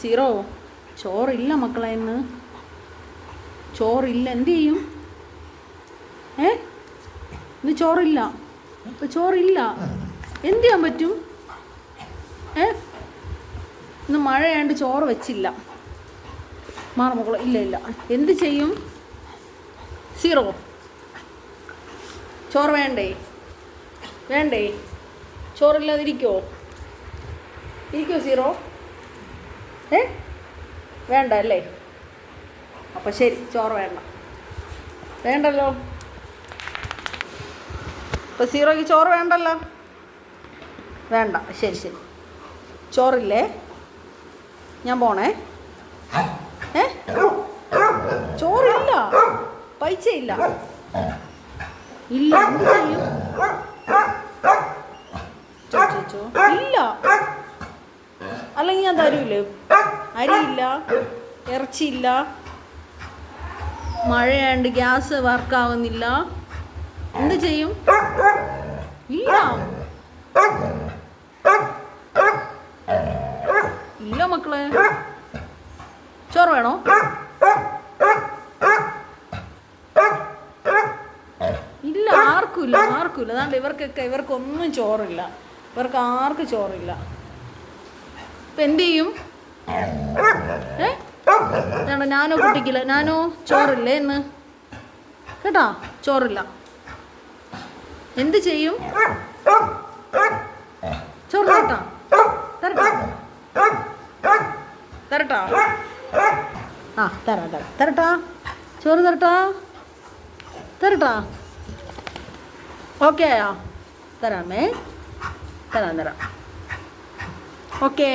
Zero? ചോറില്ല മക്കളെ ഇന്ന്. ചോറില്ല. എന്ത് ചെയ്യും? ഏ? ഇന്ന് ചോറില്ല. ചോറില്ല. എന്ത് ചെയ്യാൻ പറ്റും? ഏ? ഇന്ന് മഴയാണ്ട് ചോറ് വെച്ചില്ല. മാറ മക്കളെ. ഇല്ല ഇല്ല. എന്ത് ചെയ്യും? സീറോ. ചോറ് വേണ്ടേ? വേണ്ടേ? ചോറില്ലാതിരിക്കോ? ഇരിക്കോ സീറോ? ഏ? വേണ്ട അല്ലേ അപ്പോൾ ശരി ചോറ് വേണ്ട. വേണ്ടല്ലോ. ഇപ്പോൾ സീറോയ്ക്ക് ചോറ് വേണ്ടല്ലോ? വേണ്ട ശരി ശരി. ചോറില്ലേ? ഞാൻ പോണേ. ഏ? ചോറില്ല പൈസ ഇല്ല എന്ത്. ഇല്ല. അല്ലെങ്കിൽ ഞാൻ തരൂലേ? അരിയില്ല ഇറച്ചിയില്ല. മഴയാണ്ട് ഗ്യാസ് വർക്കാവുന്നില്ല. എന്ത് ചെയ്യും? ഇല്ല. ഇല്ല മക്കളെ. ചോറ് വേണോ? ഇല്ല ആർക്കും ഇല്ല ആർക്കും ഇല്ല അതാണ്ട് ഇവർക്കൊക്കെ ഇവർക്കൊന്നും ചോറില്ല. ഇവർക്ക് ആർക്കും ചോറില്ല. ഇപ്പം എന്തു ചെയ്യും ഏ? വേണ്ട ഞാനോ കുട്ടിക്കില്ല. നാനോ ചോറില്ലേ എന്ന് കേട്ടാ? ചോറില്ല. എന്ത് ചെയ്യും? ചോറ് തരട്ടാ തരട്ടാ. തരട്ടോ. ആ തരാം തരാം. തരട്ടാ. ചോറ് തരട്ടാ? തരട്ടാ? ഓക്കെ ആയോ? തരാമേ തരാം തരാം. ഓക്കെ.